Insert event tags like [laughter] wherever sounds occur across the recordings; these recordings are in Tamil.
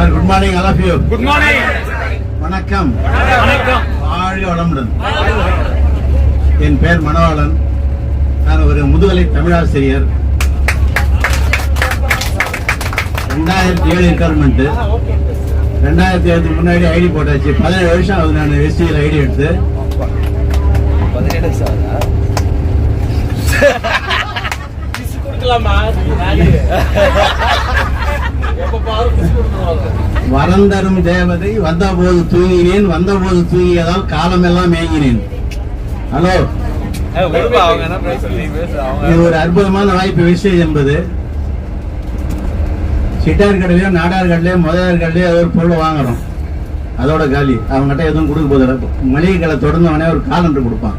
Sir good morning all of you good morning வணக்கம். வணக்கம். வாழ்க வளமுடன். என் பெயர் மணவாளன். நான் ஒரு முதுகலை தமிழாசிரியர். ரெண்டாயிரத்தி ஏழு ரிட்டர்மெண்ட் ரெண்டாயிரத்தி ஏழுக்கு முன்னாடி ஐடி போட்டாச்சு. பதினேழு வருஷம் ஆகுது நான் எஸ்டியில் ஐடி எடுத்து. பதினேழு [laughs] [laughs] [laughs] சார் கொடுக்கலாமா எப்ப பாரு கிஸ் கொடுத்துருவாங்க வரம் தரும் தேவதை வந்தபோது தூங்கினேன் வந்தபோது தூங்கியதால் காலமெல்லாம் மேங்கினேன் ஹலோ? இது ஒரு அற்புதமான வாய்ப்பு விஷயம் என்பது. சிட்டார் கடையிலயோ நாடார் கடையிலயோ முதலார் கடையிலயோ ஒரு பொருள் வாங்குறோம் அதோட காலி. அவங்ககிட்ட எதுவும் கொடுக்க போதில்லை மளிகை கடை தொடர்ந்தவனே ஒரு காலண்டர் கொடுப்பான்.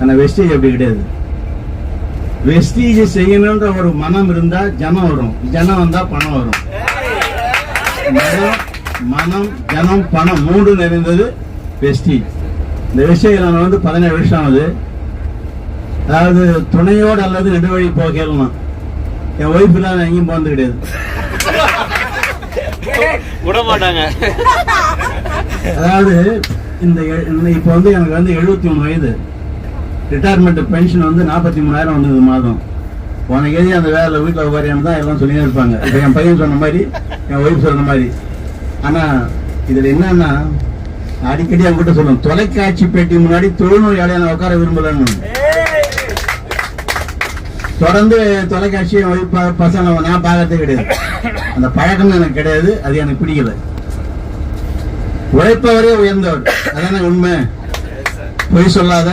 ஆனால் வெஸ்டேஜ் அப்படி கிடையாது. வெஸ்டீஜ் செய்யணுன்ற ஒரு மனம் இருந்தா ஜனம் வரும். ஜனம் வந்தா பணம் வரும். மனம் மனம் ஜனம் பணம் மூன்று நிறைந்தது வெஸ்டீஜ். இந்த விஷயம் நான் வந்து பதினேழு வருஷம் ஆகுது அதாவது துணையோடு அல்லது நெடுவழி போகலாம் என் ஒய்ஃப் நான் எங்கேயும் போனது கிடையாது. விட மாட்டாங்க அதாவது இந்த இப்போ வந்து எனக்கு வந்து எழுபத்தி மூணு வயது. ரிட்டையர்மெண்ட் பென்ஷன் வந்து நாற்பத்தி மூணாயிரம் வந்தது மாதம். உனக்கு எது அந்த வேலை வீட்டில் உட்காரியான்னு தான் எல்லாம் சொல்லியே இருப்பாங்க. இப்போ என் பையன் சொன்ன மாதிரி என் ஒய்ஃப் சொன்ன மாதிரி. ஆனால் இதில் என்னன்னா அடிக்கடி அவங்ககிட்ட சொல்லணும். தொலைக்காட்சி பெட்டி முன்னாடி தொழுநோயாளியை நான் உட்கார விரும்பலன்னு. தொடர்ந்து தொலைக்காட்சியை பசங்க நான் பார்க்கறதே கிடையாது. அந்த பழக்கம் எனக்கு கிடையாது. அது எனக்கு பிடிக்கல. உழைப்பவரே உயர்ந்தவர். அதான உண்மை? பொய் சொல்லாத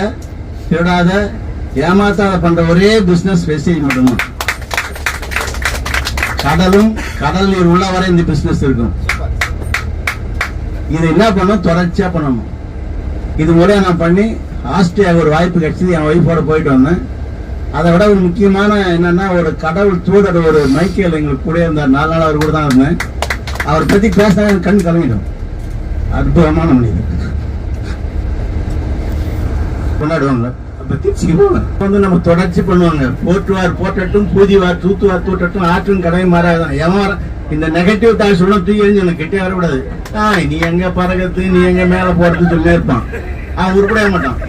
திருடாத ஏமாத்தாத பண்ற ஒரே பிசினஸ் வெஸ்டேஜ் மட்டும்தான். கடலும் கடல் நீர் உள்ள வரை இந்த பிசினஸ் இருக்கும். இது என்ன பண்ணணும்? தொடர்ச்சியா பண்ணணும். இது முறையா நான் பண்ணி ஆஸ்திரியாவுக்கு ஒரு வாய்ப்பு கிடைச்சது. என் ஒய்ஃபோட போயிட்டு வந்தேன். அதை விட ஒரு முக்கியமான என்னன்னா ஒரு கடவுள் தூதர் ஒரு மைக்கேல் எங்களுக்கு கூட இருந்தார். நாலு நாள் அவர் கூட தான் இருந்தேன். அவர் பத்தி பேசினா எனக்கு கண் கலங்கிடும். அற்புதமான மனிதர். கொண்டாடுவாங்க. அப்ப திருச்சிக்கு போங்க வந்து நம்ம தொடர்ச்சி பண்ணுவாங்க. போற்றுவார் போட்டட்டும் பூதிவார் தூத்துவார் தூட்டட்டும் ஆற்றும் கடமை மாறாதான் எவன் வர இந்த நெகட்டிவ் தாய் உள்ள தூக்கி எறிஞ்சு எனக்கு கெட்டே வரக்கூடாது ஆ நீ எங்க பறக்கிறது நீ எங்க மேல போறது சொல்லி இருப்பான். அவன் உருப்படவே மாட்டான்.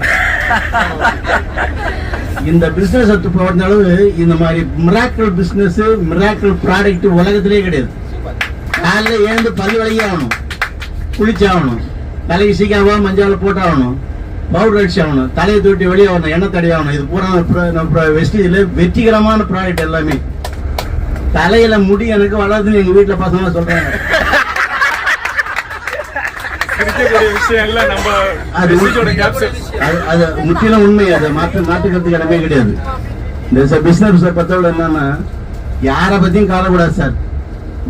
இந்த பிசினஸ் பொறுத்த அளவு இந்த மாதிரி மிராக்கிள் பிசினஸ் மிராக்கிள் ப்ராடக்ட் உலகத்திலே கிடையாது. காலைல எழுந்து பல்லு விலகி ஆகணும். குளிச்சாகணும். தலைக்கு சீக்காவா மஞ்சால போட்டாகணும். பவுடர் அடிச்சு ஆகணும் தலையை தூட்டி வெளியே வரணும் எண்ணெய் தடவி ஆகணும். இது பூரா நம்ம- வெற்றிகரமான ப்ராடக்ட் எல்லாமே. தலையில முடி எனக்கு வளருதுன்னு எங்க வீட்டுல பசங்க சொல்றாங்க. அது முற்றிலும் உண்மை. அதை மாற்று மாற்றுக்கிறதுக்கு இடமே கிடையாது. இந்த பிசினஸ் பொறுத்தவரை என்னன்னா யாரை பத்தியும் கவலைப்படாது sir.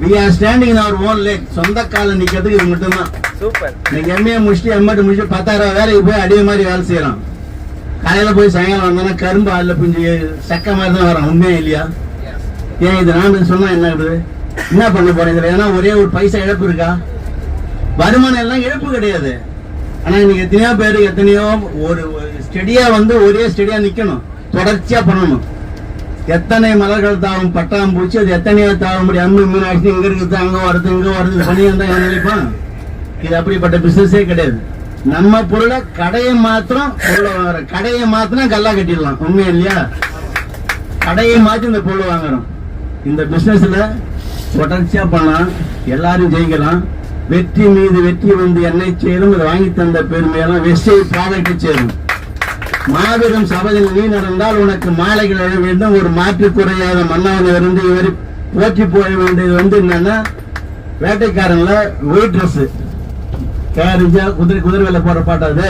We are standing in our own leg சொந்த கால நிக்கிறதுக்கு இது மட்டும்தான். சூப்பர் இன்னைக்கு எம்ஏ முடிச்சுட்டு எம்எட் முடிச்சுட்டு பத்தாயிரம் வேலைக்கு போய் அடிய மாதிரி வேலை செய்யறான் காலையில போய் சாயங்காலம் வந்தானா கரும்பு அல்ல பிஞ்சு சக்க மாதிரி தான் வரான் உண்மையா இல்லையா? ஏன் இது நான் சொன்னா என்ன இருக்குது என்ன பண்ண போறேன் இதுல? ஏன்னா ஒரே ஒரு பைசா இழப்பு இருக்கா? வருமானம் எல்லாம் இழப்பு கிடையாது. ஆனா இன்னைக்கு எத்தனையோ பேர் எத்தனையோ ஒரு ஸ்டெடியா வந்து ஒரே ஸ்டெடியா நிக்கணும். தொடர்ச்சியா பண்ணணும். எத்தனை மலர்கள் தாவும் பட்டாம்பூச்சி அது எத்தனையோ தாவ முடியும் அம்மு மீனாட்சி இங்க இருக்குது அங்க வருது இங்க வருது இது பண்ணி இருந்தா எவன் நினைப்பான் இது அப்படிப்பட்ட பிசினஸே கிடையாது. நம்ம பொருளை கடையை மாத்திரம் பொருளை வாங்குறோம். கடையை மாத்திரம் கல்லா கட்டிடலாம். உண்மை இல்லையா? கடையை மாத்தி இந்த பொருள் வாங்குறோம். இந்த பிசினஸ்ல தொடர்ச்சியா பண்ணலாம். எல்லாரும் ஜெயிக்கலாம். வெற்றி மீது வெற்றி வந்து என்னை சேரும். இதை வாங்கி தந்த பெருமையெல்லாம் வெஸ்டே ப்ராடக்ட் சேரும். மாபெரும் சபையில் நீ நடந்தால் உனக்கு மாலைகள் எழ வேண்டும். ஒரு மாற்று குறையாத மன்னவனை இருந்து இவர் போற்றி போக வேண்டியது வந்து என்னன்னா வேட்டைக்காரன்ல வெயிட் ட்ரெஸ் குதிரை குதிரை வேலை போற பாட்டாது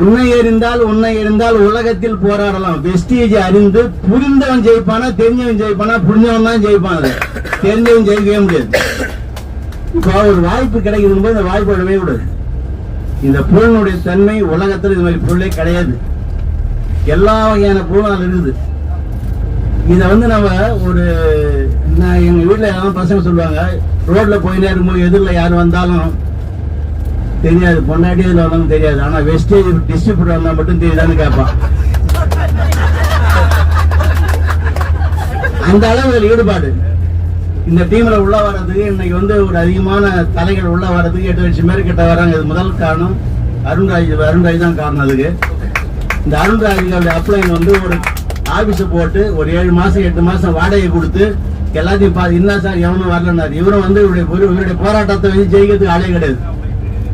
உன்னை எறிந்தால் உன்னை எறிந்தால் உலகத்தில் போராடலாம். வெஸ்டேஜ் அறிந்து புரிந்தவன் ஜெயிப்பானா தெரிஞ்சவன் ஜெயிப்பானா புரிஞ்சவன் தான் ஜெயிப்பான் அது. தெரிஞ்சவன் ஜெயிக்கவே முடியாது. இப்போ ஒரு வாய்ப்பு கிடைக்குதுன்னு போது இந்த வாய்ப்பு விடவே கூடாது இந்த பொருளுடைய தன்மை உலகத்தில் இது மாதிரி பொருளே கிடையாது. எல்லா வகையான பொருளும் அதுல இருக்குது. இதை வந்து நம்ம ஒரு நான் எங்கள் வீட்டில் யாரும் பசங்க சொல்லுவாங்க ரோட்ல போயினே இருக்கும்போது எதிரில் யார் வந்தாலும் தெரியாது. பொண்டாட்டி இதில் வந்தாலும் தெரியாது. ஆனால் வெஸ்டேஜ் டிஸ்ட்ரிபியூட்டர் வந்தால் மட்டும் தெரியுதான்னு கேட்பான் அந்த அளவு இதில் ஈடுபாடு. இந்த டீம்ல உள்ள வர்றதுக்கு இன்னைக்கு வந்து ஒரு அதிகமான தலைகள் உள்ள வர்றதுக்கு எட்டு லட்சம் பேர் கிட்ட வராங்க. இது முதல் காரணம். அருண்ராஜ் அருண்ராஜ் தான் காரணம் அதுக்கு. இந்த அருண்ராஜுடைய அப்ளைன் வந்து ஒரு ஆபீஸை போட்டு ஒரு ஏழு மாசம் எட்டு மாசம் வாடகை கொடுத்து எல்லாத்தையும் பா என்ன சார் எவனும் வரலன்னாரு. இவரும் வந்து இவருடைய இவரு- இவருடைய போராட்டத்தை வந்து ஜெயிக்கிறதுக்கு ஆளே கிடையாது.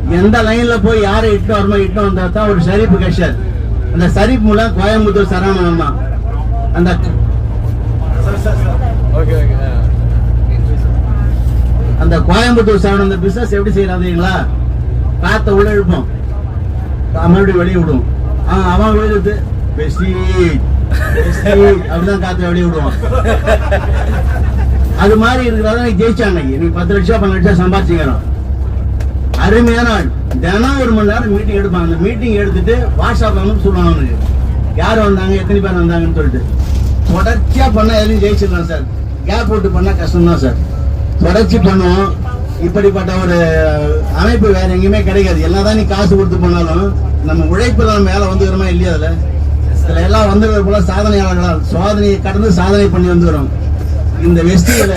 எந்த லைன்ல போய் யாரை இட்டு வரமோ இட்டு வந்தா தான் ஒரு ஷரீப் கஷர். அந்த ஷரீப் மூலம் கோயம்புத்தூர் சரவணன் தான் அந்த ஓகே ஓகே அந்த கோயம்புத்தூர் சரவணன் அந்த பிசினஸ் எப்படி செய்யறாங்களா காத்த உள்ள இழுப்போம். மறுபடியும் வெளியே விடுவோம். அவன் அவன் பெஸ்டி அப்படிதான் காத்த வெளியே விடுவான் அது மாதிரி இருக்கிறதா நீ ஜெயிச்சா அன்னைக்கு பத்து லட்சம் பன்னெண்டு லட்சம் சம்பாதிச்சுக்கிறோம் அருமையான ஆள் தினம் ஒரு மணி நேரம் மீட்டிங் எடுப்பாங்க அந்த மீட்டிங் எடுத்துட்டு வாட்ஸ்அப் வந்து சொல்லுவாங்க அவனுக்கு யார் வந்தாங்க எத்தனை பேர் வந்தாங்கன்னு சொல்லிட்டு தொடர்ச்சியா பண்ணா எதுவும் ஜெயிச்சிடலாம் சார் கேப் போட்டு பண்ணா கஷ்டம் தான் சார் தொடர்ச்சி பண்ணுவோம் இப்படிப்பட்ட ஒரு அமைப்பு வேற எங்கேயுமே கிடைக்காது என்னதான் நீ காசு கொடுத்து பண்ணாலும் நம்ம உழைப்பு நம்ம மேல வந்துக்கிறோமா இல்லையா அதுல? இதுல எல்லாம் வந்துடுறது போல சாதனையாளர்களால் சோதனையை கடந்து சாதனை பண்ணி வந்துடுறோம் இந்த வெஸ்டியில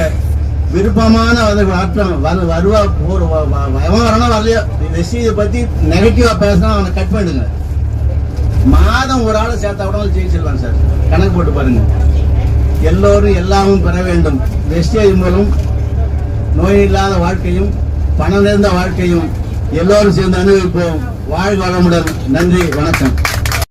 விருப்பமான ஆற்றம் வரு வருவா ஒரு வரணும் வரலையோ? வெஸ்டியை பத்தி நெகட்டிவா பேசினா அவனை கட் பண்ணிடுங்க. மாதம் ஒரு ஆளை சேர்த்தா கூட ஜெயிச்சிடலாம் சார். கணக்கு போட்டு பாருங்க. எல்லோரும் எல்லாமும் பெற வேண்டும். வெஸ்டியை மூலம் நோய் இல்லாத வாழ்க்கையும் பணம் நிறைந்த வாழ்க்கையும் எல்லோரும் சேர்ந்து அனுபவிப்போம். வாழ்க வளமுடன். நன்றி வணக்கம்.